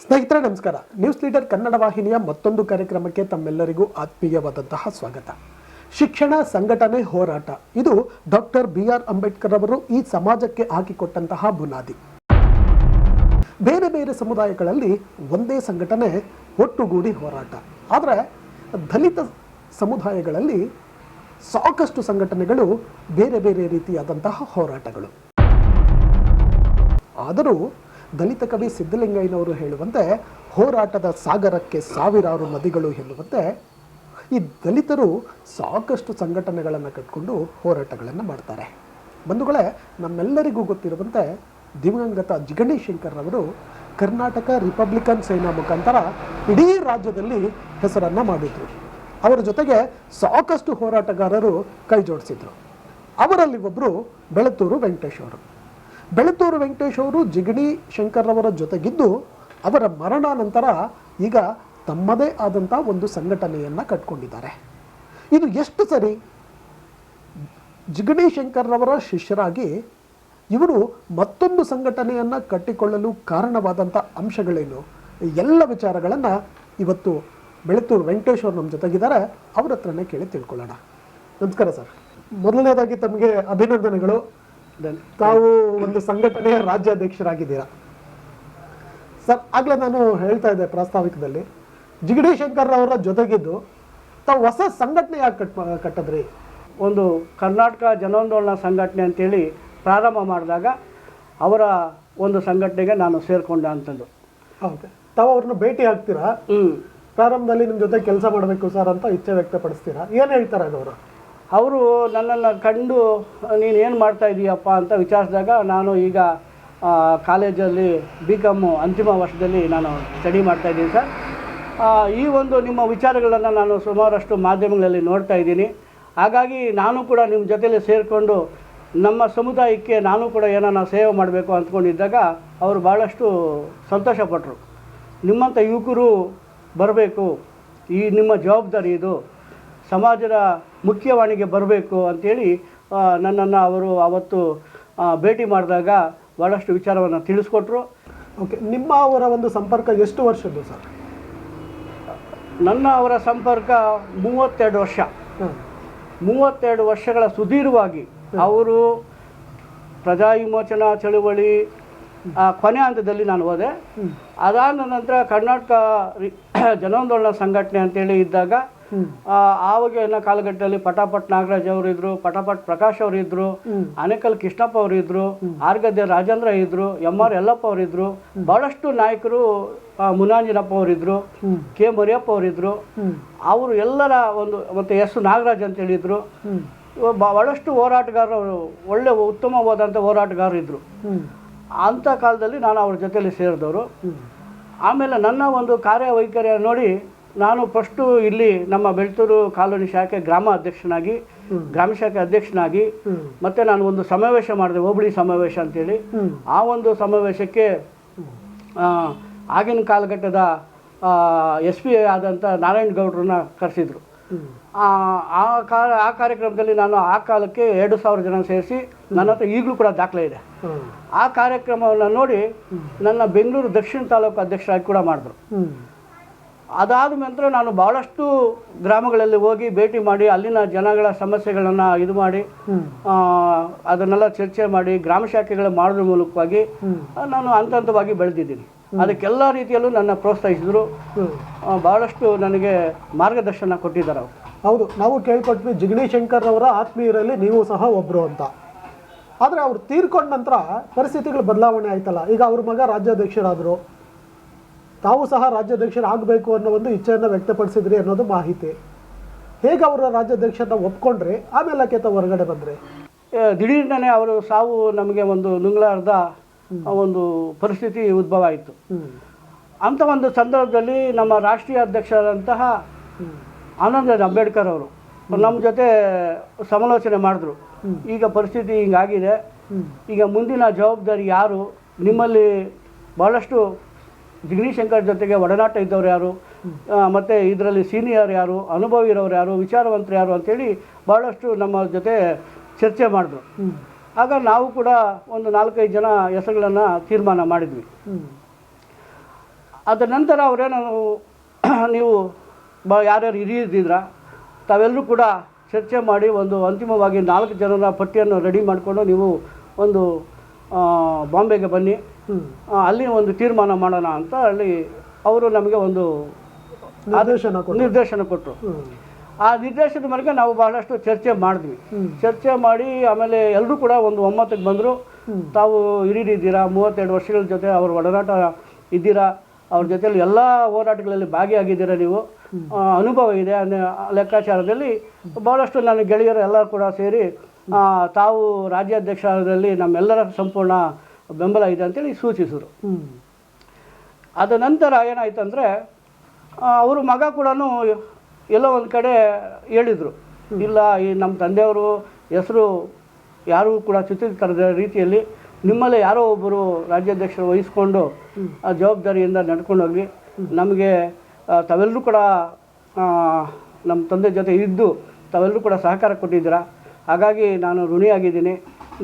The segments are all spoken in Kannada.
ಸ್ನೇಹಿತರೆ, ನಮಸ್ಕಾರ. ನ್ಯೂಸ್ ಲೀಡರ್ ಕನ್ನಡ ವಾಹಿನಿಯ ಮತ್ತೊಂದು ಕಾರ್ಯಕ್ರಮಕ್ಕೆ ತಮ್ಮೆಲ್ಲರಿಗೂ ಆತ್ಮೀಯವಾದಂತಹ ಸ್ವಾಗತ. ಶಿಕ್ಷಣ ಸಂಘಟನೆ ಹೋರಾಟ. ಇದು ಡಾಕ್ಟರ್ ಬಿ ಆರ್ ಅಂಬೇಡ್ಕರ್ ಅವರು ಈ ಸಮಾಜಕ್ಕೆ ಹಾಕಿಕೊಟ್ಟಂತಹ ಬುನಾದಿ. ಬೇರೆ ಬೇರೆ ಸಮುದಾಯಗಳಲ್ಲಿ ಒಂದೇ ಸಂಘಟನೆ, ಒಟ್ಟುಗೂಡಿ ಹೋರಾಟ. ಆದರೆ, ದಲಿತ ಸಮುದಾಯಗಳಲ್ಲಿ ಸಾಕಷ್ಟು ಸಂಘಟನೆಗಳು, ಬೇರೆ ಬೇರೆ ರೀತಿಯಾದಂತಹ ಹೋರಾಟಗಳು. ಆದರೂ ದಲಿತ ಕವಿ ಸಿದ್ದಲಿಂಗಯ್ಯನವರು ಹೇಳುವಂತೆ ಹೋರಾಟದ ಸಾಗರಕ್ಕೆ ಸಾವಿರಾರು ನದಿಗಳು ಹೇಳುವಂತೆ ಈ ದಲಿತರು ಸಾಕಷ್ಟು ಸಂಘಟನೆಗಳನ್ನು ಕಟ್ಕೊಂಡು ಹೋರಾಟಗಳನ್ನು ಮಾಡ್ತಾರೆ. ಬಂಧುಗಳೇ, ನಮ್ಮೆಲ್ಲರಿಗೂ ಗೊತ್ತಿರುವಂತೆ ದಿವಂಗತ ಜಿಗಣಿ ಶಂಕರ್ ಅವರು ಕರ್ನಾಟಕ ರಿಪಬ್ಲಿಕನ್ ಸೇನಾ ಮುಖಾಂತರ ಇಡೀ ರಾಜ್ಯದಲ್ಲಿ ಹೆಸರನ್ನು ಮಾಡಿದರು. ಅವರ ಜೊತೆಗೆ ಸಾಕಷ್ಟು ಹೋರಾಟಗಾರರು ಕೈ ಜೋಡಿಸಿದರು ಅವರಲ್ಲಿ ಒಬ್ಬರು ಬೆಳತೂರು ವೆಂಕಟೇಶ್ ಅವರು. ಬೆಳತೂರು ವೆಂಕಟೇಶ್ ಅವರು ಜಿಗಣಿ ಶಂಕರ್ರವರ ಜೊತೆಗಿದ್ದು ಅವರ ಮರಣಾನಂತರ ಈಗ ತಮ್ಮದೇ ಆದಂಥ ಒಂದು ಸಂಘಟನೆಯನ್ನು ಕಟ್ಕೊಂಡಿದ್ದಾರೆ. ಇದು ಎಷ್ಟು ಸರಿ ಜಿಗಣಿ ಶಂಕರ್ರವರ ಶಿಷ್ಯರಾಗಿ ಇವರು ಮತ್ತೊಂದು ಸಂಘಟನೆಯನ್ನು ಕಟ್ಟಿಕೊಳ್ಳಲು ಕಾರಣವಾದಂಥ ಅಂಶಗಳೇನು? ಎಲ್ಲ ವಿಚಾರಗಳನ್ನು ಇವತ್ತು ಬೆಳತೂರು ವೆಂಕಟೇಶ್ ಅವರು ನಮ್ಮ ಜೊತೆಗಿದ್ದಾರೆ. ಅವರ ಹತ್ರನೇ ಕೇಳಿ ತಿಳ್ಕೊಳ್ಳೋಣ. ನಮಸ್ಕಾರ ಸರ್. ಮೊದಲನೇದಾಗಿ ತಮಗೆ ಅಭಿನಂದನೆಗಳು. ತಾವು ಒಂದು ಸಂಘಟನೆಯ ರಾಜ್ಯಾಧ್ಯಕ್ಷರಾಗಿದ್ದೀರಾ? ಸರ್ ಆಗಲೇ ನಾನು ಹೇಳ್ತಾ ಇದ್ದೆ ಪ್ರಾಸ್ತಾವಿಕದಲ್ಲಿ ಜಿಗಡಿ ಶಂಕರ್ ಅವರ ಜೊತೆಗಿದ್ದು ತಾವು ಹೊಸ ಸಂಘಟನೆ ಯಾಕೆ ಕಟ್ ಕಟ್ಟದ್ರಿ? ಒಂದು ಕರ್ನಾಟಕ ಜನಾಂದೋಲನ ಸಂಘಟನೆ ಅಂತೇಳಿ ಪ್ರಾರಂಭ ಮಾಡಿದಾಗ ಅವರ ಒಂದು ಸಂಘಟನೆಗೆ ನಾನು ಸೇರಿಕೊಂಡೆ ಅಂತಂದು. ಹೌದು. ತಾವು ಅವ್ರನ್ನ ಭೇಟಿ ಆಗ್ತೀರಾ? ಹ್ಞೂ ಪ್ರಾರಂಭದಲ್ಲಿ ನಿಮ್ಮ ಜೊತೆ ಕೆಲಸ ಮಾಡಬೇಕು ಸರ್ ಅಂತ ಇಚ್ಛೆ ವ್ಯಕ್ತಪಡಿಸ್ತೀರಾ? ಏನು ಹೇಳ್ತಾರೆ ಅವರು? ಅವರು ನನ್ನನ್ನು ಕಂಡು, ನೀನು ಏನು ಮಾಡ್ತಾ ಇದೀಯಪ್ಪ? ಅಂತ ವಿಚಾರಿಸಿದಾಗ ನಾನು ಈಗ ಕಾಲೇಜಲ್ಲಿ ಬಿ ಕಾಮು ಅಂತಿಮ ವರ್ಷದಲ್ಲಿ ನಾನು ಸ್ಟಡಿ ಮಾಡ್ತಾ ಇದ್ದೀನಿ ಸರ್. ಈ ಒಂದು ನಿಮ್ಮ ವಿಚಾರಗಳನ್ನು ನಾನು ಸುಮಾರಷ್ಟು ಮಾಧ್ಯಮಗಳಲ್ಲಿ ನೋಡ್ತಾ ಇದ್ದೀನಿ. ಹಾಗಾಗಿ ನಾನು ಕೂಡ ನಿಮ್ಮ ಜೊತೆಯಲ್ಲಿ ಸೇರಿಕೊಂಡು, ನಮ್ಮ ಸಮುದಾಯಕ್ಕೆ ನಾನು ಕೂಡ ಏನನ್ನ ಸೇವೆ ಮಾಡಬೇಕು ಅಂದ್ಕೊಂಡಿದ್ದಾಗ ಅವರು ಭಾಳಷ್ಟು ಸಂತೋಷಪಟ್ಟರು ನಿಮ್ಮಂಥ ಯುವಕರು ಬರಬೇಕು. ಈ ನಿಮ್ಮ ಜವಾಬ್ದಾರಿ ಇದು. ಸಮಾಜದ ಮುಖ್ಯವಾಣಿಗೆ ಬರಬೇಕು ಅಂಥೇಳಿ ನನ್ನನ್ನು ಅವರು ಆವತ್ತು ಭೇಟಿ ಮಾಡಿದಾಗ ಭಾಳಷ್ಟು ವಿಚಾರವನ್ನು ತಿಳಿಸ್ಕೊಟ್ರು. ಓಕೆ ನಿಮ್ಮ ಅವರ ಒಂದು ಸಂಪರ್ಕ ಎಷ್ಟು ವರ್ಷದ್ದು ಸರ್? ನನ್ನ ಅವರ ಸಂಪರ್ಕ ಮೂವತ್ತೆರಡು ವರ್ಷ. ಮೂವತ್ತೆರಡು ವರ್ಷಗಳ ಸುದೀರ್ಘವಾಗಿ ಅವರು ಪ್ರಜಾ ವಿಮೋಚನಾ ಚಳುವಳಿ ಆ, ಕೊನೆ ಹಂತದಲ್ಲಿ ನಾನು ಹೋದೆ. ಅದಾದ ನಂತರ ಕರ್ನಾಟಕ ಜನಾಂದೋಲನ ಸಂಘಟನೆ ಅಂತೇಳಿ ಇದ್ದಾಗ ಹ್ಮ್. ಆ, ಆವಾಗಿನ ಕಾಲಘಟ್ಟದಲ್ಲಿ ಪಟಾಪಟ್ ನಾಗರಾಜ್ ಅವರು ಇದ್ರು ಪಟಾಪಟ್ ಪ್ರಕಾಶ್ ಅವರು ಇದ್ರು ಅನೇಕಲ್ ಆನೇಕಲ್ ಕೃಷ್ಣಪ್ಪ ಅವರು ಇದ್ರು ಆರ್ಗದ್ಯ ರಾಜೇಂದ್ರ ಇದ್ರು ಎಂ ಆರ್ ಯಲ್ಲಪ್ಪ ಅವರಿದ್ರು ಬಹಳಷ್ಟು ನಾಯಕರು ಮುನಾಂಜಿನಪ್ಪ ಅವರಿದ್ರು ಕೆ ಮರಿಯಪ್ಪ ಅವರಿದ್ರು. ಅವರು ಎಲ್ಲರ ಒಂದು ಮತ್ತೆ ಎಸ್ ನಾಗರಾಜ್ ಅಂತ ಹೇಳಿದ್ರು. ಬಹಳಷ್ಟು ಹೋರಾಟಗಾರರು ಒಳ್ಳೆ ಉತ್ತಮವಾದಂಥ ಹೋರಾಟಗಾರರು ಇದ್ರು. ಅಂಥ ಕಾಲದಲ್ಲಿ ನಾನು ಅವ್ರ ಜೊತೆಯಲ್ಲಿ ಸೇರಿದವರು. ಆಮೇಲೆ ನನ್ನ ಒಂದು ಕಾರ್ಯವೈಖರಿಯನ್ನು ನೋಡಿ ನಾನು ಫಸ್ಟು ಇಲ್ಲಿ ನಮ್ಮ ಬೆಳ್ತೂರು ಕಾಲೋನಿ ಶಾಖೆ ಗ್ರಾಮ ಅಧ್ಯಕ್ಷನಾಗಿ ಗ್ರಾಮ ಶಾಖೆ ಅಧ್ಯಕ್ಷನಾಗಿ ಮತ್ತೆ ನಾನು ಒಂದು ಸಮಾವೇಶ ಮಾಡಿದೆ ಹೋಬಳಿ ಸಮಾವೇಶ ಅಂತೇಳಿ. ಆ ಒಂದು ಸಮಾವೇಶಕ್ಕೆ ಆಗಿನ ಕಾಲಘಟ್ಟದ ಎಸ್ ಪಿ ಆದಂಥ ನಾರಾಯಣ ಗೌಡ್ರನ್ನ ಕರೆಸಿದ್ರು. ಆ ಆ ಕಾ ಆ ಕಾರ್ಯಕ್ರಮದಲ್ಲಿ ನಾನು ಆ ಕಾಲಕ್ಕೆ ಎರಡು ಸಾವಿರ ಜನ ಸೇರಿಸಿ ನನ್ನ ಹತ್ರ ಈಗಲೂ ಕೂಡ ದಾಖಲೆ ಇದೆ. ಆ ಕಾರ್ಯಕ್ರಮವನ್ನು ನೋಡಿ ನನ್ನ ಬೆಂಗಳೂರು ದಕ್ಷಿಣ ತಾಲೂಕು ಅಧ್ಯಕ್ಷರಾಗಿ ಕೂಡ ಮಾಡಿದ್ರು. ಅದಾದ ನಂತರ ನಾನು ಭಾಳಷ್ಟು ಗ್ರಾಮಗಳಲ್ಲಿ ಹೋಗಿ ಭೇಟಿ ಮಾಡಿ ಅಲ್ಲಿನ ಜನಗಳ ಸಮಸ್ಯೆಗಳನ್ನು ಇದು ಮಾಡಿ ಅದನ್ನೆಲ್ಲ ಚರ್ಚೆ ಮಾಡಿ ಗ್ರಾಮ ಶಾಖೆಗಳ ಮಾಡೋದ್ರ ಮೂಲಕವಾಗಿ ನಾನು ಹಂತ ಹಂತವಾಗಿ ಬೆಳೆದಿದ್ದೀನಿ. ಅದಕ್ಕೆಲ್ಲ ರೀತಿಯಲ್ಲೂ ನನ್ನ ಪ್ರೋತ್ಸಾಹಿಸಿದ್ರು. ಭಾಳಷ್ಟು ನನಗೆ ಮಾರ್ಗದರ್ಶನ ಕೊಟ್ಟಿದ್ದಾರೆ ಅವರು. ಹೌದು ನಾವು ಕೇಳ್ಕೊಟ್ವಿ ಜಿಗಣಿ ಶಂಕರ್ ಅವರ ಆತ್ಮೀಯರಲ್ಲಿ ನೀವು ಸಹ ಒಬ್ಬರು ಅಂತ. ಆದರೆ ಅವರು ತೀರ್ಕೊಂಡ ನಂತರ ಪರಿಸ್ಥಿತಿಗಳು ಬದಲಾವಣೆ ಆಯ್ತಲ್ಲ. ಈಗ ಅವ್ರ ಮಗ ರಾಜ್ಯಾಧ್ಯಕ್ಷರಾದರು. ತಾವು ಸಹ ರಾಜ್ಯಾಧ್ಯಕ್ಷರಾಗಬೇಕು ಅನ್ನೋ ಒಂದು ಇಚ್ಛೆಯನ್ನು ವ್ಯಕ್ತಪಡಿಸಿದ್ರಿ ಅನ್ನೋದು ಮಾಹಿತಿ. ಹೇಗೆ ಅವರ ರಾಜ್ಯಾಧ್ಯಕ್ಷರನ್ನ ಒಪ್ಕೊಂಡ್ರಿ ಆಮೇಲೆ ಆಕೆ ತಾವು ಹೊರಗಡೆ ಬಂದರೆ? ದಿಢೀರ್ನೇ ಅವರು ಸಾವು ನಮಗೆ ಒಂದು ನುಂಗ್ಲಾರ್ದ ಒಂದು ಪರಿಸ್ಥಿತಿ ಉದ್ಭವ ಆಯಿತು. ಅಂಥ ಒಂದು ಸಂದರ್ಭದಲ್ಲಿ ನಮ್ಮ ರಾಷ್ಟ್ರೀಯ ಅಧ್ಯಕ್ಷರಾದಂತಹ ಆನಂದ್ ಅಂಬೇಡ್ಕರ್ ಅವರು ನಮ್ಮ ಜೊತೆ ಸಮಾಲೋಚನೆ ಮಾಡಿದ್ರು. ಈಗ ಪರಿಸ್ಥಿತಿ ಹಿಂಗಾಗಿದೆ. ಈಗ ಮುಂದಿನ ಜವಾಬ್ದಾರಿ ಯಾರು? ನಿಮ್ಮಲ್ಲಿ ಭಾಳಷ್ಟು ಶಂಕರ್ ಜೊತೆಗೆ ಒಡನಾಟ ಇದ್ದವ್ರು ಯಾರು? ಮತ್ತು ಇದರಲ್ಲಿ ಸೀನಿಯರ್ ಯಾರು? ಅನುಭವಿ ಇರೋರು ಯಾರು? ವಿಚಾರವಂತರು ಯಾರು ಅಂತೇಳಿ ಭಾಳಷ್ಟು ನಮ್ಮ ಜೊತೆ ಚರ್ಚೆ ಮಾಡಿದ್ರು. ಆಗ ನಾವು ಕೂಡ ಒಂದು ನಾಲ್ಕೈದು ಜನ ಹೆಸರುಗಳನ್ನು ತೀರ್ಮಾನ ಮಾಡಿದ್ವಿ. ಅದರ ನಂತರ ಅವರೇನು, ನೀವು ಬ, ಯಾರ್ಯಾರು ಹಿರಿಯದಿದ್ರ ತಾವೆಲ್ಲರೂ ಕೂಡ ಚರ್ಚೆ ಮಾಡಿ ಒಂದು ಅಂತಿಮವಾಗಿ ನಾಲ್ಕು ಜನರ ಪಟ್ಟಿಯನ್ನು ರೆಡಿ ಮಾಡಿಕೊಂಡು ನೀವು ಒಂದು ಬಾಂಬೆಗೆ ಬನ್ನಿ. ಅಲ್ಲಿ ಒಂದು ತೀರ್ಮಾನ ಮಾಡೋಣ ಅಂತ ಅಲ್ಲಿ ಅವರು ನಮಗೆ ಒಂದು ನಿರ್ದೇಶನ ನಿರ್ದೇಶನ ಕೊಟ್ಟರು. ಆ ನಿರ್ದೇಶನದ ಮೇರೆಗೆ ನಾವು ಬಹಳಷ್ಟು ಚರ್ಚೆ ಮಾಡಿದ್ವಿ. ಚರ್ಚೆ ಮಾಡಿ ಆಮೇಲೆ ಎಲ್ಲರೂ ಕೂಡ ಒಂದು ಒಮ್ಮತಕ್ಕೆ ಬಂದರು. ತಾವು ಹಿರಿಯರಿದ್ದೀರಾ? ಮೂವತ್ತೆರಡು ವರ್ಷಗಳ ಜೊತೆ ಅವ್ರ ಒಡನಾಟ ಇದ್ದೀರಾ? ಅವ್ರ ಜೊತೆಯಲ್ಲಿ ಎಲ್ಲ ಹೋರಾಟಗಳಲ್ಲಿ ಭಾಗಿಯಾಗಿದ್ದೀರಾ ನೀವು? ಅನುಭವ ಇದೆ. ಲೆಕ್ಕಾಚಾರದಲ್ಲಿ ಭಾಳಷ್ಟು ನನ್ನ ಗೆಳೆಯರು ಎಲ್ಲರೂ ಕೂಡ ಸೇರಿ ತಾವು ರಾಜ್ಯಾಧ್ಯಕ್ಷರಲ್ಲಿ ನಮ್ಮೆಲ್ಲರ ಸಂಪೂರ್ಣ ಬೆಂಬಲ ಇದೆ ಅಂತೇಳಿ ಸೂಚಿಸಿದರು. ಅದ ನಂತರ ಏನಾಯ್ತು ಅಂದರೆ ಅವರು ಮಗ ಕೂಡ ಎಲ್ಲೋ ಒಂದು ಕಡೆ ಹೇಳಿದರು. ಇಲ್ಲ ಈ ನಮ್ಮ ತಂದೆಯವರು ಹೆಸರು ಯಾರೂ ಕೂಡ ಚಿತ್ರೀಕರದ ರೀತಿಯಲ್ಲಿ ನಿಮ್ಮಲ್ಲೇ ಯಾರೋ ಒಬ್ಬರು ರಾಜ್ಯಾಧ್ಯಕ್ಷರು ವಹಿಸ್ಕೊಂಡು ಆ ಜವಾಬ್ದಾರಿಯಿಂದ ನಡ್ಕೊಂಡು ಹೋಗಿ ನಮಗೆ ತಾವೆಲ್ಲರೂ ಕೂಡ ನಮ್ಮ ತಂದೆ ಜೊತೆ ಇದ್ದು ತಾವೆಲ್ಲರೂ ಕೂಡ ಸಹಕಾರ ಕೊಟ್ಟಿದ್ದೀರಾ. ಹಾಗಾಗಿ ನಾನು ಋಣಿಯಾಗಿದ್ದೀನಿ.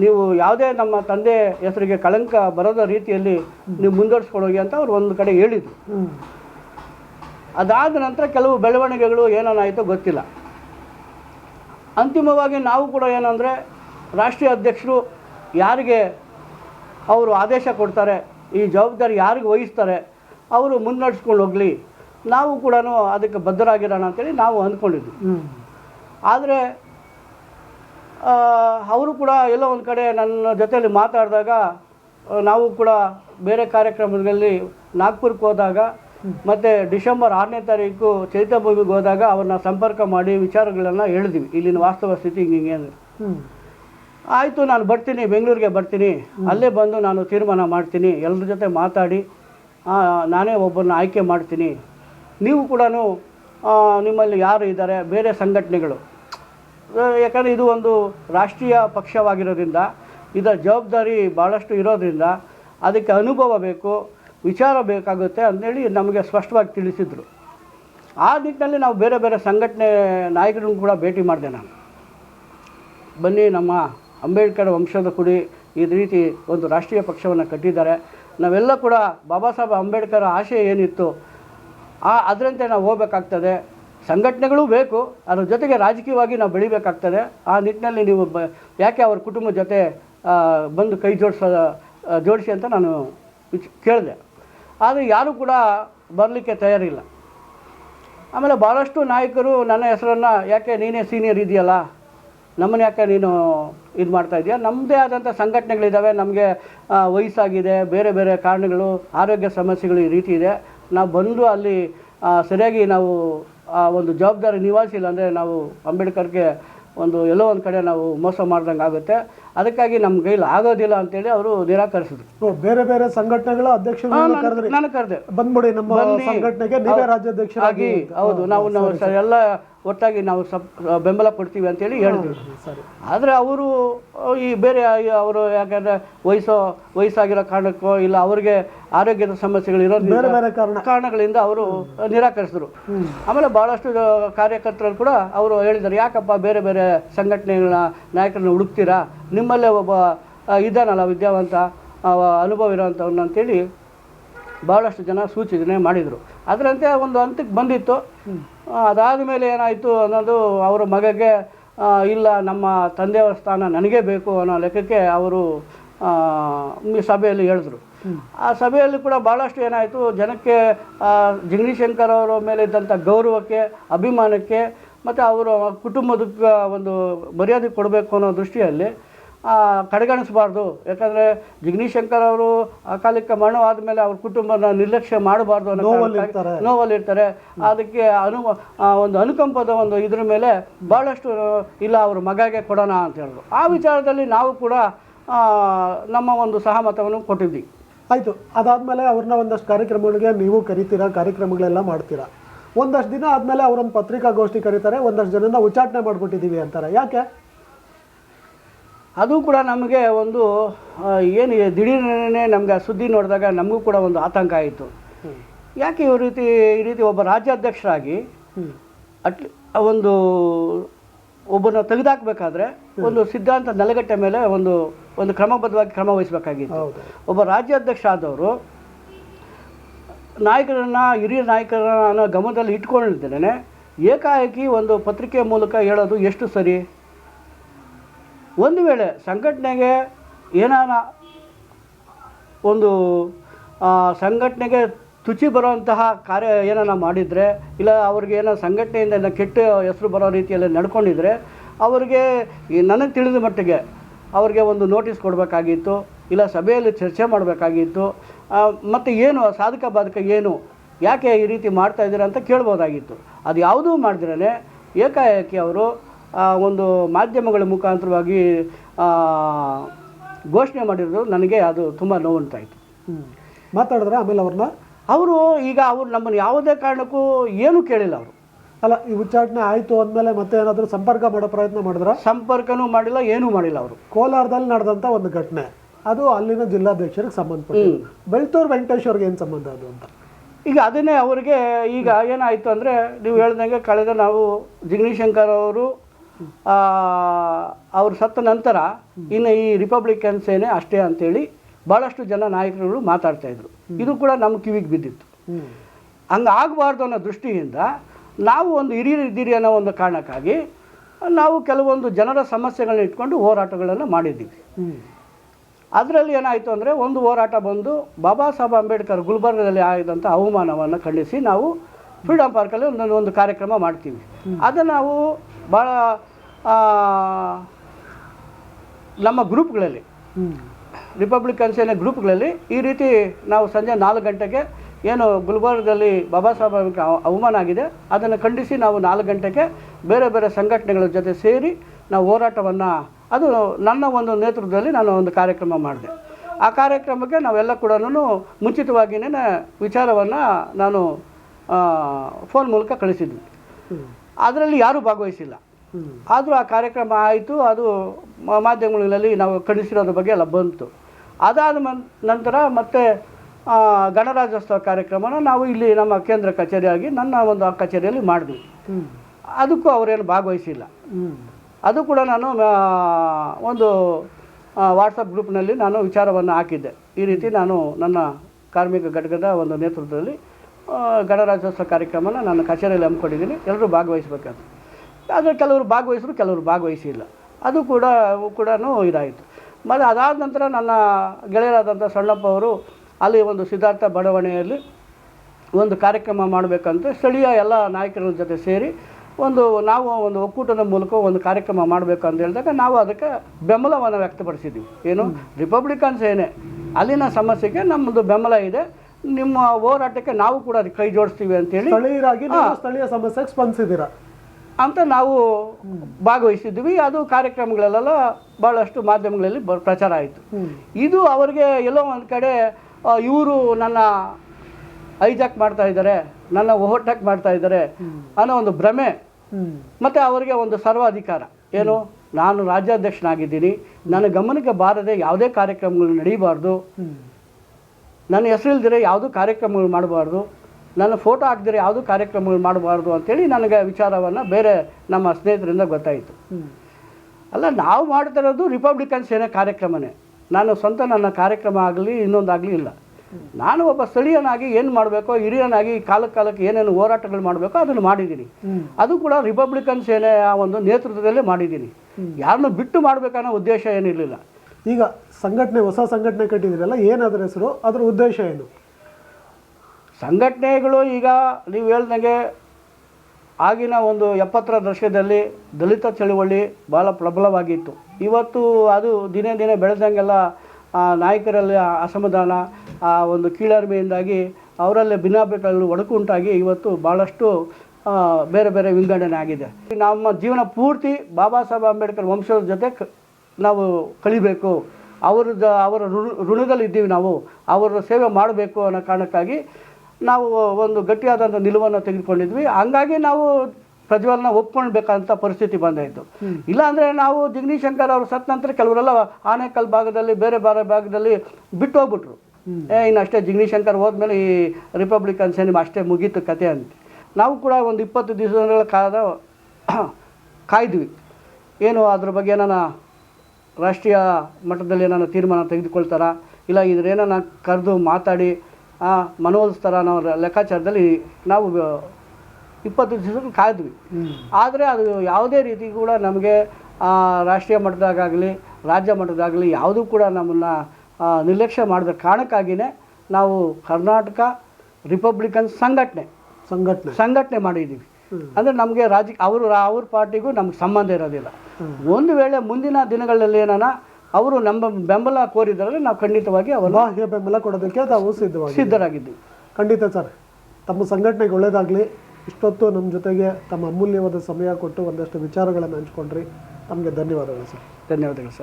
ನೀವು ಯಾವುದೇ ನಮ್ಮ ತಂದೆ ಹೆಸರಿಗೆ ಕಳಂಕ ಬರದ ರೀತಿಯಲ್ಲಿ ನೀವು ಮುಂದುವರ್ಸ್ಕೊಂಡು ಅಂತ ಅವ್ರು ಒಂದು ಕಡೆ ಹೇಳಿದರು. ಅದಾದ ನಂತರ ಕೆಲವು ಬೆಳವಣಿಗೆಗಳು ಏನೇನಾಯಿತೋ ಗೊತ್ತಿಲ್ಲ. ಅಂತಿಮವಾಗಿ ನಾವು ಕೂಡ ಏನಂದರೆ ರಾಷ್ಟ್ರೀಯ ಅಧ್ಯಕ್ಷರು ಯಾರಿಗೆ ಅವರು ಆದೇಶ ಕೊಡ್ತಾರೆ ಈ ಜವಾಬ್ದಾರಿ ಯಾರಿಗೆ ವಹಿಸ್ತಾರೆ ಅವರು ಮುನ್ನಡೆಸ್ಕೊಂಡು ಹೋಗಲಿ ನಾವು ಕೂಡ ಅದಕ್ಕೆ ಬದ್ಧರಾಗಿರೋಣ ಅಂತೇಳಿ ನಾವು ಅಂದ್ಕೊಂಡಿದ್ವಿ. ಆದರೆ ಅವರು ಕೂಡ ಎಲ್ಲೋ ಒಂದು ಕಡೆ ನನ್ನ ಜೊತೆಯಲ್ಲಿ ಮಾತಾಡಿದಾಗ ನಾವು ಕೂಡ ಬೇರೆ ಕಾರ್ಯಕ್ರಮದಲ್ಲಿ ನಾಗ್ಪುರಕ್ಕೆ ಹೋದಾಗ ಮತ್ತು ಡಿಸೆಂಬರ್ ಆರನೇ ತಾರೀಕು ಚೈತ್ಯಭೂಮಿಗೆ ಹೋದಾಗ ಅವ್ರನ್ನ ಸಂಪರ್ಕ ಮಾಡಿ ವಿಚಾರಗಳನ್ನು ಹೇಳಿದ್ವಿ. ಇಲ್ಲಿನ ವಾಸ್ತವ ಸ್ಥಿತಿ ಹಿಂಗೆ ಹಿಂಗೆ ಅಂದರೆ. ಆಯಿತು ನಾನು ಬರ್ತೀನಿ ಬೆಂಗಳೂರಿಗೆ ಬರ್ತೀನಿ. ಅಲ್ಲೇ ಬಂದು ನಾನು ತೀರ್ಮಾನ ಮಾಡ್ತೀನಿ. ಎಲ್ಲರ ಜೊತೆ ಮಾತಾಡಿ ನಾನೇ ಒಬ್ಬರನ್ನ ಆಯ್ಕೆ ಮಾಡ್ತೀನಿ. ನೀವು ಕೂಡ ನಿಮ್ಮಲ್ಲಿ ಯಾರು ಇದ್ದಾರೆ? ಬೇರೆ ಸಂಘಟನೆಗಳು. ಯಾಕಂದರೆ ಇದು ಒಂದು ರಾಷ್ಟ್ರೀಯ ಪಕ್ಷವಾಗಿರೋದ್ರಿಂದ, ಇದರ ಜವಾಬ್ದಾರಿ ಭಾಳಷ್ಟು ಇರೋದ್ರಿಂದ ಅದಕ್ಕೆ ಅನುಭವ ಬೇಕು, ವಿಚಾರ ಬೇಕಾಗುತ್ತೆ ಅಂಥೇಳಿ ನಮಗೆ ಸ್ಪಷ್ಟವಾಗಿ ತಿಳಿಸಿದರು. ಆ ನಿಟ್ಟಿನಲ್ಲಿ ನಾವು ಬೇರೆ ಬೇರೆ ಸಂಘಟನೆ ನಾಯಕರನ್ನು ಕೂಡ ಭೇಟಿ ಮಾಡಿದೆ ನಾನು. ಬನ್ನಿ, ನಮ್ಮ ಅಂಬೇಡ್ಕರ್ ವಂಶದ ಕುಡಿ ಈ ರೀತಿ ಒಂದು ರಾಷ್ಟ್ರೀಯ ಪಕ್ಷವನ್ನು ಕಟ್ಟಿದ್ದಾರೆ. ನಾವೆಲ್ಲ ಕೂಡ ಬಾಬಾ ಸಾಹೇಬ್ ಅಂಬೇಡ್ಕರ್ ಆಶಯ ಏನಿತ್ತು, ಆ, ಅದರಂತೆ ನಾವು ಹೋಗ್ಬೇಕಾಗ್ತದೆ. ಸಂಘಟನೆಗಳು ಬೇಕು, ಅದ್ರ ಜೊತೆಗೆ ರಾಜಕೀಯವಾಗಿ ನಾವು ಬೆಳಿಬೇಕಾಗ್ತದೆ. ಆ ನಿಟ್ಟಿನಲ್ಲಿ ನೀವು ಬ, ಯಾಕೆ ಅವ್ರ ಕುಟುಂಬದ ಜೊತೆ ಬಂದು ಕೈ ಜೋಡಿಸೋ ಜೋಡಿಸಿ ಅಂತ ನಾನು ಕೇಳಿದೆ. ಆದರೆ ಯಾರೂ ಕೂಡ ಬರಲಿಕ್ಕೆ ತಯಾರಿಲ್ಲ. ಆಮೇಲೆ ಭಾಳಷ್ಟು ನಾಯಕರು ನನ್ನ ಹೆಸರನ್ನು, ಯಾಕೆ ನೀನೇ ಸೀನಿಯರ್ ಇದೆಯಲ್ಲ? ನಮ್ಮನ್ನ ಯಾಕೆ ನೀನು ಇದು ಮಾಡ್ತಾ ಇದೆಯಾ? ನಮ್ಮದೇ ಆದಂಥ ಸಂಘಟನೆಗಳಿದ್ದಾವೆ ನಮಗೆ ವಯಸ್ಸಾಗಿದೆ. ಬೇರೆ ಬೇರೆ ಕಾರಣಗಳು, ಆರೋಗ್ಯ ಸಮಸ್ಯೆಗಳು ಈ ರೀತಿ ಇದೆ. ನಾವು ಬಂದು ಅಲ್ಲಿ ಸರಿಯಾಗಿ ನಾವು ಆ ಒಂದು ಜವಾಬ್ದಾರಿ ನಿಭಾಯಿಸಿಲ್ಲ ಅಂದರೆ ನಾವು ಅಂಬೇಡ್ಕರ್ಗೆ ಒಂದು ಎಲ್ಲೋ ಒಂದು ಕಡೆ ನಾವು ಮೋಸ ಮಾಡ್ದಂಗೆ ಆಗುತ್ತೆ ಅದಕ್ಕಾಗಿ ನಮ್ಮ ಕೈಲಿ ಆಗೋದಿಲ್ಲ ಅಂತೇಳಿ ಅವರು ನಿರಾಕರಿಸಿದ್ರು. ಓ, ಬೇರೆ ಬೇರೆ ಸಂಘಟನೆಗಳ ಅಧ್ಯಕ್ಷರನ್ನ ಕರೆದ್ರಿ. ನಾನು ಕರೆದೆ. ಬಂದ್ಬಿಡಿ ನಮ್ಮ ಬನ್ನಿ. ಸಂಘಟನೆಗೆ ನೀವೇ ರಾಜ್ಯಾಧ್ಯಕ್ಷರಾಗಿ ಆಗಿ ಹೌದು ನಾವು ನಾವು ಸ- ಎಲ್ಲ ಒಟ್ಟಾಗಿ ನಾವು ಸಪ್ ಬೆಂಬಲ ಕೊಡ್ತೀವಿ ಅಂತೇಳಿ ಹೇಳಿ ಸರಿ ಆದರೆ ಅವರು ಈ ಬೇರೆ ಅವರು ಯಾಕಂದರೆ ವಯಸ್ಸು ವಯಸ್ಸಾಗಿರೋ ಕಾರಣಕ್ಕೋ ಇಲ್ಲ ಅವ್ರಿಗೆ ಆರೋಗ್ಯದ ಸಮಸ್ಯೆಗಳು ಬೇರೆ ಬೇರೆ ಕಾರಣ. ಕಾರಣಗಳಿಂದ ಅವರು ನಿರಾಕರಿಸಿದ್ರು. ಆಮೇಲೆ ಭಾಳಷ್ಟು ಜ- ಕಾರ್ಯಕರ್ತರು ಕೂಡ ಅವರು ಹೇಳಿದ್ದಾರೆ ಯಾಕಪ್ಪ ಬೇರೆ ಬೇರೆ ಸಂಘಟನೆಗಳ ನಾಯಕರನ್ನ ಹುಡುಕ್ತೀರಾ? ನಿಮ್ಮಲ್ಲೇ ಒಬ್ಬ ಇದ್ದಾನಲ್ಲ ವಿದ್ಯಾವಂತ ಅನುಭವ ಇರೋವಂಥವ್ರನ್ನ ಅಂತೇಳಿ ಭಾಳಷ್ಟು ಜನ ಸೂಚನೆ ಮಾಡಿದರು. ಅದರಂತೆ ಒಂದು ಹಂತಕ್ಕೆ ಬಂದಿತ್ತು. ಅದಾದ ಮೇಲೆ ಏನಾಯಿತು ಅನ್ನೋದು ಅವರ ಮಗಗೆ ಇಲ್ಲ ನಮ್ಮ ತಂದೆಯವರ ಸ್ಥಾನ ನನಗೇ ಬೇಕು ಅನ್ನೋ ಲೆಕ್ಕಕ್ಕೆ ಅವರು ಈ ಸಭೆಯಲ್ಲಿ ಹೇಳಿದ್ರು. ಆ ಸಭೆಯಲ್ಲಿ ಕೂಡ ಭಾಳಷ್ಟು ಏನಾಯಿತು ಜನಕ್ಕೆ ಜಗದೀಶಂಕರ್ ಶಂಕರ್ ಅವರ ಮೇಲೆ ಇದ್ದಂಥ ಗೌರವಕ್ಕೆ ಅಭಿಮಾನಕ್ಕೆ ಮತ್ತು ಅವರ ಕುಟುಂಬದ ಒಂದು ಮರ್ಯಾದೆ ಕೊಡಬೇಕು ಅನ್ನೋ ದೃಷ್ಟಿಯಲ್ಲಿ ಕಡೆಗಣಿಸಬಾರ್ದು. ಯಾಕಂದರೆ ಜಿಗ್ನೀಶ್ ಶಂಕರ್ ಅವರು ಅಕಾಲಿಕ ಮರಣವಾದ ಮೇಲೆ ಅವ್ರ ಕುಟುಂಬನ ನಿರ್ಲಕ್ಷ್ಯ ಮಾಡಬಾರ್ದು ಅನ್ನೋ ನೋವಲ್ಲಿ ಕಾರಣಕ್ಕಾಗಿ- ಇರ್ತಾರೆ. ನೋವಲ್ಲಿರ್ತಾರೆ. ಅದಕ್ಕೆ ಅನು ಒಂದು ಅನುಕಂಪದ ಒಂದು ಇದ್ರ ಮೇಲೆ ಭಾಳಷ್ಟು ಇಲ್ಲ ಅವ್ರ ಮಗಗೆ ಕೊಡೋಣ ಅಂತ ಹೇಳಿದ್ರು. ಆ ವಿಚಾರದಲ್ಲಿ ನಾವು ಕೂಡ ನಮ್ಮ ಒಂದು ಸಹಮತವನ್ನು ಕೊಟ್ಟಿದ್ವಿ ಆಯಿತು. ಅದಾದಮೇಲೆ ಅವ್ರನ್ನ ಒಂದಷ್ಟು ಕಾರ್ಯಕ್ರಮಗಳಿಗೆ ನೀವು ಕರಿತೀರಾ ಕಾರ್ಯಕ್ರಮಗಳೆಲ್ಲ ಮಾಡ್ತೀರಾ? ಒಂದಷ್ಟು ದಿನ ಆದಮೇಲೆ ಅವರೊಂದು ಪತ್ರಿಕಾಗೋಷ್ಠಿ ಕರೀತಾರೆ ಒಂದಷ್ಟು ಜನನ ಉಚ್ಚಾಟನೆ ಮಾಡ್ಬಿಟ್ಟಿದ್ದೀವಿ ಅಂತಾರೆ. ಯಾಕೆ? ಅದು ಕೂಡ ನಮಗೆ ಒಂದು ಏನು ದಿಢೀರನೇ ನಮಗೆ ಆ ಸುದ್ದಿ ನೋಡಿದಾಗ ನಮಗೂ ಕೂಡ ಒಂದು ಆತಂಕ ಆಯಿತು. ಯಾಕೆ ಈ ರೀತಿ ಈ ರೀತಿ ಒಬ್ಬ ರಾಜ್ಯಾಧ್ಯಕ್ಷರಾಗಿ ಅಟ್ ಒಂದು ಒಬ್ಬನ ತೆಗೆದಾಕಬೇಕಾದ್ರೆ ಒಂದು ಸಿದ್ಧಾಂತ ನೆಲಗಟ್ಟೆ ಮೇಲೆ ಒಂದು ಒಂದು ಕ್ರಮಬದ್ಧವಾಗಿ ಕ್ರಮ ವಹಿಸಬೇಕಾಗಿತ್ತು. ಒಬ್ಬ ರಾಜ್ಯಾಧ್ಯಕ್ಷ ಆದವರು ನಾಯಕರನ್ನು ಹಿರಿಯ ನಾಯಕರನ್ನ ಗಮನದಲ್ಲಿ ಇಟ್ಕೊಂಡಿದ್ದೇನೆ. ಏಕಾಏಕಿ ಒಂದು ಪತ್ರಿಕೆ ಮೂಲಕ ಹೇಳೋದು ಎಷ್ಟು ಸರಿ? ಒಂದು ವೇಳೆ ಸಂಘಟನೆಗೆ ಏನಾರ ಒಂದು ಸಂಘಟನೆಗೆ ತುಚಿ ಬರುವಂತಹ ಕಾರ್ಯ ಏನಾನ ಮಾಡಿದರೆ, ಇಲ್ಲ ಅವ್ರಿಗೆ ಏನೋ ಸಂಘಟನೆಯಿಂದ ಏನೋ ಕೆಟ್ಟ ಹೆಸರು ಬರೋ ರೀತಿಯಲ್ಲಿ ನಡ್ಕೊಂಡಿದ್ರೆ, ಅವರಿಗೆ ನನಗೆ ತಿಳಿದ ಮಟ್ಟಿಗೆ ಅವ್ರಿಗೆ ಒಂದು ನೋಟಿಸ್ ಕೊಡಬೇಕಾಗಿತ್ತು, ಇಲ್ಲ ಸಭೆಯಲ್ಲಿ ಚರ್ಚೆ ಮಾಡಬೇಕಾಗಿತ್ತು ಮತ್ತು ಏನು ಸಾಧಕ ಬಾಧಕ ಏನು, ಯಾಕೆ ಈ ರೀತಿ ಮಾಡ್ತಾ ಇದ್ದೀರಾ ಅಂತ ಕೇಳ್ಬೋದಾಗಿತ್ತು. ಅದು ಯಾವುದೂ ಮಾಡಿದ್ರೇ ಏಕಾಏಕಿ ಅವರು ಒಂದು ಮಾಧ್ಯಮಗಳ ಮುಖಾಂತರವಾಗಿ ಘೋಷಣೆ ಮಾಡಿರೋದು ನನಗೆ ಅದು ತುಂಬ ನೋವುಂಟಾಯಿತು. ಮಾತಾಡಿದ್ರೆ ಆಮೇಲೆ ಅವ್ರನ್ನ? ಅವರು ಈಗ ಅವರು ನಮ್ಮನ್ನು ಯಾವುದೇ ಕಾರಣಕ್ಕೂ ಏನೂ ಕೇಳಿಲ್ಲ ಅವರು. ಅಲ್ಲ ಈ ಉಚ್ಚಾಟನೆ ಆಯಿತು ಅಂದಮೇಲೆ ಮತ್ತೆ ಏನಾದರೂ ಸಂಪರ್ಕ ಮಾಡೋ ಪ್ರಯತ್ನ ಮಾಡಿದ್ರೆ? ಸಂಪರ್ಕನೂ ಮಾಡಿಲ್ಲ ಏನೂ ಮಾಡಿಲ್ಲ ಅವರು. ಕೋಲಾರದಲ್ಲಿ ನಡೆದಂಥ ಒಂದು ಘಟನೆ. ಅದು ಅಲ್ಲಿನ ಜಿಲ್ಲಾಧ್ಯಕ್ಷರಿಗೆ ಸಂಬಂಧಪಟ್ಟಿದ್ದು ಬೆಳ್ತೂರು ವೆಂಕಟೇಶ್ ಅವ್ರಿಗೆ ಏನು ಸಂಬಂಧ ಅದು ಅಂತ? ಈಗ ಅದನ್ನೇ ಅವರಿಗೆ ಈಗ ಏನಾಯಿತು ಅಂದರೆ ನೀವು ಹೇಳ್ದಂಗೆ ಕಳೆದ ನಾವು ಜಿಗ್ನಿಶಂಕರ್ ಅವರು ಅವ್ರು ಸತ್ತ ನಂತರ ಇನ್ನು ಈ ರಿಪಬ್ಲಿಕನ್ ಸೇನೆ ಅಷ್ಟೇ ಅಂತೇಳಿ ಭಾಳಷ್ಟು ಜನ ನಾಯಕರುಗಳು ಮಾತಾಡ್ತಾ ಇದ್ರು. ಇದು ಕೂಡ ನಮ್ಮ ಕಿವಿಗೆ ಬಿದ್ದಿತ್ತು. ಹಂಗಾಗಬಾರ್ದು ಹಂಗೆ ಆಗಬಾರ್ದು ಅನ್ನೋ ದೃಷ್ಟಿಯಿಂದ ನಾವು ಒಂದು ಹಿರಿಯರು ಇದ್ದೀರಿ ಅನ್ನೋ ಒಂದು ಕಾರಣಕ್ಕಾಗಿ ನಾವು ಕೆಲವೊಂದು ಜನರ ಸಮಸ್ಯೆಗಳನ್ನ ಇಟ್ಕೊಂಡು ಹೋರಾಟಗಳನ್ನು ಮಾಡಿದ್ದೀವಿ. ಅದರಲ್ಲಿ ಏನಾಯಿತು ಅಂದರೆ ಒಂದು ಹೋರಾಟ ಬಂದು ಬಾಬಾ ಸಾಹೇಬ್ ಅಂಬೇಡ್ಕರ್ ಗುಲ್ಬರ್ಗದಲ್ಲಿ ಆಗಿದಂಥ ಅವಮಾನವನ್ನು ಖಂಡಿಸಿ ನಾವು ಫ್ರೀಡಮ್ ಪಾರ್ಕಲ್ಲಿ ಒಂದೊಂದು ಒಂದು ಕಾರ್ಯಕ್ರಮ ಮಾಡ್ತೀವಿ. ಅದನ್ನು ನಾವು ಭಾಳ ನಮ್ಮ ಗ್ರೂಪ್ಗಳಲ್ಲಿ ರಿಪಬ್ಲಿಕನ್ ಸೇನೆ ಗ್ರೂಪ್ಗಳಲ್ಲಿ ಈ ರೀತಿ ನಾವು ಸಂಜೆ ನಾಲ್ಕು ಗಂಟೆಗೆ ಏನು ಗುಲ್ಬರ್ಗದಲ್ಲಿ ಬಾಬಾ ಸಾಹೇಬ್ ಅವಮಾನ ಆಗಿದೆ ಅದನ್ನು ಖಂಡಿಸಿ ನಾವು ನಾಲ್ಕು ಗಂಟೆಗೆ ಬೇರೆ ಬೇರೆ ಸಂಘಟನೆಗಳ ಜೊತೆ ಸೇರಿ ನಾವು ಹೋರಾಟವನ್ನು ಅದು ನನ್ನ ಒಂದು ನೇತೃತ್ವದಲ್ಲಿ ನಾನು ಒಂದು ಕಾರ್ಯಕ್ರಮ ಮಾಡಿದೆ. ಆ ಕಾರ್ಯಕ್ರಮಕ್ಕೆ ನಾವೆಲ್ಲ ಕೂಡ ಮುಂಚಿತವಾಗಿಯೇ ವಿಚಾರವನ್ನು ನಾನು ಫೋನ್ ಮೂಲಕ ಕಳಿಸಿದ್ವಿ. ಅದರಲ್ಲಿ ಯಾರೂ ಭಾಗವಹಿಸಿಲ್ಲ. ಆದರೂ ಆ ಕಾರ್ಯಕ್ರಮ ಆಯಿತು, ಅದು ಮಾಧ್ಯಮಗಳಲ್ಲಿ ನಾವು ಖಂಡಿಸಿರೋದ್ರ ಬಗ್ಗೆ ಎಲ್ಲ ಬಂತು. ಅದಾದ ನಂತರ ಮತ್ತೆ ಗಣರಾಜ್ಯೋತ್ಸವ ಕಾರ್ಯಕ್ರಮನ ನಾವು ಇಲ್ಲಿ ನಮ್ಮ ಕೇಂದ್ರ ಕಚೇರಿಯಾಗಿ ನನ್ನ ಒಂದು ಕಚೇರಿಯಲ್ಲಿ ಮಾಡಿದ್ವಿ. ಅದಕ್ಕೂ ಅವರೇನು ಭಾಗವಹಿಸಿಲ್ಲ. ಅದು ಕೂಡ ನಾನು ಒಂದು ವಾಟ್ಸಪ್ ಗ್ರೂಪ್ನಲ್ಲಿ ನಾನು ವಿಚಾರವನ್ನು ಹಾಕಿದ್ದೆ. ಈ ರೀತಿ ನಾನು ನನ್ನ ಕಾರ್ಮಿಕ ಘಟಕದ ಒಂದು ನೇತೃತ್ವದಲ್ಲಿ ಗಣರಾಜ್ಯೋತ್ಸವ ಕಾರ್ಯಕ್ರಮನ ನಾನು ಕಚೇರಿಯಲ್ಲಿ ಹಮ್ಮಿಕೊಂಡಿದ್ದೀನಿ. ಎಲ್ಲರೂ ಭಾಗವಹಿಸಬೇಕಂತ. ಆದರೆ ಕೆಲವರು ಭಾಗವಹಿಸಿದ್ರು ಕೆಲವರು ಭಾಗವಹಿಸಿಲ್ಲ. ಅದು ಕೂಡ ಕೂಡ ಇದಾಯಿತು. ಮತ್ತು ಅದಾದ ನಂತರ ನನ್ನ ಗೆಳೆಯರಾದಂಥ ಸಣ್ಣಪ್ಪ ಅವರು ಅಲ್ಲಿ ಒಂದು ಸಿದ್ಧಾರ್ಥ ಬಡಾವಣೆಯಲ್ಲಿ ಒಂದು ಕಾರ್ಯಕ್ರಮ ಮಾಡಬೇಕಂತ ಸ್ಥಳೀಯ ಎಲ್ಲ ನಾಯಕರ ಜೊತೆ ಸೇರಿ ಒಂದು ನಾವು ಒಂದು ಒಕ್ಕೂಟದ ಮೂಲಕ ಒಂದು ಕಾರ್ಯಕ್ರಮ ಮಾಡಬೇಕು ಅಂತ ಹೇಳಿದಾಗ ನಾವು ಅದಕ್ಕೆ ಬೆಂಬಲವನ್ನು ವ್ಯಕ್ತಪಡಿಸಿದ್ವಿ ಏನು? ರಿಪಬ್ಲಿಕನ್ಸ್ ಏನೇ ಅಲ್ಲಿನ ಸಮಸ್ಯೆಗೆ ನಮ್ಮದು ಬೆಂಬಲ ಇದೆ. ನಿಮ್ಮ ಹೋರಾಟಕ್ಕೆ ನಾವು ಕೂಡ ಅದಕ್ಕೆ ಕೈ ಜೋಡಿಸ್ತೀವಿ ಅಂತೇಳಿ ಸ್ಥಳೀಯರಾಗಿ ನೀವು ಸ್ಥಳೀಯ ಸಮಸ್ಯೆಗೆ ಸ್ಪಂದಿಸಿದ್ದೀರಾ? ಅಂತ ನಾವು ಭಾಗವಹಿಸಿದ್ವಿ. ಅದು ಕಾರ್ಯಕ್ರಮಗಳಲ್ಲೆಲ್ಲ ಭಾಳಷ್ಟು ಮಾಧ್ಯಮಗಳಲ್ಲಿ ಬ ಪ್ರಚಾರ ಆಯಿತು. ಇದು ಅವರಿಗೆ ಎಲ್ಲೋ ಒಂದು ಕಡೆ ಇವರು ನನ್ನ ಐಜಾಕ್ ಮಾಡ್ತಾ ಇದ್ದಾರೆ ನನ್ನ ಓವರ್ಟೇಕ್ ಮಾಡ್ತಾ ಇದ್ದಾರೆ ಅನ್ನೋ ಒಂದು ಭ್ರಮೆ. ಮತ್ತು ಅವರಿಗೆ ಒಂದು ಸರ್ವಾಧಿಕಾರ. ಏನು? ನಾನು ರಾಜ್ಯಾಧ್ಯಕ್ಷನಾಗಿದ್ದೀನಿ. ನನ್ನ ಗಮನಕ್ಕೆ ಬಾರದೆ ಯಾವುದೇ ಕಾರ್ಯಕ್ರಮಗಳು ನಡೀಬಾರ್ದು. ನನ್ನ ಹೆಸರಿಲ್ದಿರೆ ಯಾವುದೂ ಕಾರ್ಯಕ್ರಮಗಳು ಮಾಡಬಾರ್ದು. ನನ್ನ ಫೋಟೋ ಹಾಕಿದ್ರೆ ಯಾವುದೂ ಕಾರ್ಯಕ್ರಮಗಳು ಮಾಡಬಾರ್ದು ಅಂತೇಳಿ ನನಗೆ ವಿಚಾರವನ್ನು ಬೇರೆ ನಮ್ಮ ಸ್ನೇಹಿತರಿಂದ ಗೊತ್ತಾಯಿತು. ಅಲ್ಲ ನಾವು ಮಾಡ್ತಿರೋದು ರಿಪಬ್ಲಿಕನ್ ಸೇನೆ ಕಾರ್ಯಕ್ರಮನೇ. ನಾನು ಸ್ವಂತ ನನ್ನ ಕಾರ್ಯಕ್ರಮ ಆಗಲಿ ಇನ್ನೊಂದಾಗಲಿ ಇಲ್ಲ. ನಾನು ಒಬ್ಬ ಸ್ಥಳೀಯನಾಗಿ ಏನು ಮಾಡಬೇಕೋ ಹಿರಿಯನಾಗಿ ಕಾಲ ಕಾಲಕ್ಕೆ ಏನೇನು ಹೋರಾಟಗಳು ಮಾಡಬೇಕೋ ಅದನ್ನು ಮಾಡಿದ್ದೀನಿ. ಅದು ಕೂಡ ರಿಪಬ್ಲಿಕನ್ ಆ ಒಂದು ನೇತೃತ್ವದಲ್ಲೇ ಮಾಡಿದ್ದೀನಿ. ಯಾರನ್ನು ಬಿಟ್ಟು ಮಾಡಬೇಕನ್ನೋ ಉದ್ದೇಶ ಏನಿರಲಿಲ್ಲ. ಈಗ ಸಂಘಟನೆ ಹೊಸ ಸಂಘಟನೆ ಕಟ್ಟಿದಿರಲ್ಲ ಏನಾದ್ರ ಹೆಸರು ಅದರ ಉದ್ದೇಶ ಏನು? ಸಂಘಟನೆಗಳು ಈಗ ನೀವು ಹೇಳ್ದಂಗೆ ಆಗಿನ ಒಂದು ಎಪ್ಪತ್ತರ ದಶಕದಲ್ಲಿ ದಲಿತ ಚಳುವಳಿ ಭಾಳ ಪ್ರಬಲವಾಗಿತ್ತು. ಇವತ್ತು ಅದು ದಿನೇ ದಿನೇ ಬೆಳೆದಂಗೆಲ್ಲ ನಾಯಕರಲ್ಲಿ ಅಸಮಾಧಾನ, ಆ, ಒಂದು ಕೀಳರಿಮೆಯಿಂದಾಗಿ ಅವರಲ್ಲೇ ಭಿನ್ನಾಭಿಪ್ರಾಯಗಳು ಒಡಕು ಉಂಟಾಗಿ ಇವತ್ತು ಭಾಳಷ್ಟು ಬೇರೆ ಬೇರೆ ವಿಂಗಡಣೆ ಆಗಿದೆ. ನಮ್ಮ ಜೀವನ ಪೂರ್ತಿ ಬಾಬಾ ಸಾಹೇಬ್ ಅಂಬೇಡ್ಕರ್ ವಂಶದ ಜೊತೆ ನಾವು ಕಳಿಬೇಕು ಅವರದ, ಅವರ ಋಣ ಋಣದಲ್ಲಿದ್ದೀವಿ ನಾವು. ಅವರ ಸೇವೆ ಮಾಡಬೇಕು ಅನ್ನೋ ಕಾರಣಕ್ಕಾಗಿ ನಾವು ಒಂದು ಗಟ್ಟಿಯಾದಂಥ ನಿಲುವನ್ನು ತೆಗೆದುಕೊಂಡಿದ್ವಿ. ಹಂಗಾಗಿ ನಾವು ಪ್ರಜ್ವಲನ ಒಪ್ಕೊಳ್ಬೇಕಂತ ಪರಿಸ್ಥಿತಿ ಬಂದಾಯಿತು. ಇಲ್ಲಾಂದರೆ ನಾವು ಜಗದೀಶ್ ಶಂಕರ್ ಅವರು ಸತ್ತ ನಂತರ ಕೆಲವರೆಲ್ಲ ಆನೇಕಲ್ ಭಾಗದಲ್ಲಿ ಬೇರೆ ಬೇರೆ ಭಾಗದಲ್ಲಿ ಬಿಟ್ಟು ಹೋಗ್ಬಿಟ್ರು ಏ ಇನ್ನು ಅಷ್ಟೇ ಜಗದೀಶ್ ಶಂಕರ್ ಹೋದ್ಮೇಲೆ ಈ ರಿಪಬ್ಲಿಕನ್ ಸಿನಿಮಾ ಅಷ್ಟೇ ಮುಗೀತು ಕತೆ ಅಂತ. ನಾವು ಕೂಡ ಒಂದು ಇಪ್ಪತ್ತು ದಿವಸಗಳ ಕಾಲದ ಕಾಯ್ದ್ವಿ. ಏನು ಅದ್ರ ಬಗ್ಗೆ ಏನಾನ ರಾಷ್ಟ್ರೀಯ ಮಟ್ಟದಲ್ಲಿ ಏನಾನ ತೀರ್ಮಾನ ತೆಗೆದುಕೊಳ್ತಾರಾ? ಇಲ್ಲ ಇದ್ರೇನಾನ ಕರೆದು ಮಾತಾಡಿ ಆ, ಮನವೊಲಿಸ್ತಾರ ಅನ್ನೋ ಲೆಕ್ಕಾಚಾರದಲ್ಲಿ ನಾವು ಇಪ್ಪತ್ತು ದಿವಸ ಕಾದ್ವಿ ಆದರೆ ಅದು ಯಾವುದೇ ರೀತಿ ಕೂಡ ನಮಗೆ ಆ, ರಾಷ್ಟ್ರೀಯ ಮಟ್ಟದಾಗಲಿ ರಾಜ್ಯ ಮಟ್ಟದಾಗಲಿ ಯಾವುದೂ ಕೂಡ ನಮ್ಮನ್ನು ನಿರ್ಲಕ್ಷ್ಯ ಮಾಡಿದ ಕಾರಣಕ್ಕಾಗಿಯೇ ನಾವು ಕರ್ನಾಟಕ ರಿಪಬ್ಲಿಕನ್ ಸಂಘಟನೆ ಸಂಘಟನೆ. ಸಂಘಟನೆ ಮಾಡಿದ್ದೀವಿ. ಅಂದರೆ ನಮಗೆ ರಾಜ ಅವರು ಅವ್ರ ಪಾರ್ಟಿಗೂ ನಮ್ಗೆ ಸಂಬಂಧ ಇರೋದಿಲ್ಲ. ಒಂದು ವೇಳೆ ಮುಂದಿನ ದಿನಗಳಲ್ಲಿ ಏನಾನ ಅವರು ನಮ್ಮ ಬೆಂಬಲ ಕೋರಿದರೆ ನಾವು ಖಂಡಿತವಾಗಿ ಅವರು ಬಾಹ್ಯ ಬೆಂಬಲ ಕೊಡೋದಕ್ಕೆ ತಾವು ಸಿದ್ಧವಾಗಿ ಸಿದ್ಧರಾಗಿದ್ದೀವಿ. ಖಂಡಿತ ಸರ್. ತಮ್ಮ ಸಂಘಟನೆಗೆ ಒಳ್ಳೇದಾಗಲಿ. ಇಷ್ಟೊತ್ತು ನಮ್ಮ ಜೊತೆಗೆ ತಮ್ಮ ಅಮೂಲ್ಯವಾದ ಸಮಯ ಕೊಟ್ಟು ಒಂದಷ್ಟು ವಿಚಾರಗಳನ್ನು ಹಂಚ್ಕೊಂಡ್ರಿ. ನಮಗೆ ಧನ್ಯವಾದಗಳು ಸರ್. ಧನ್ಯವಾದಗಳು ಸರ್.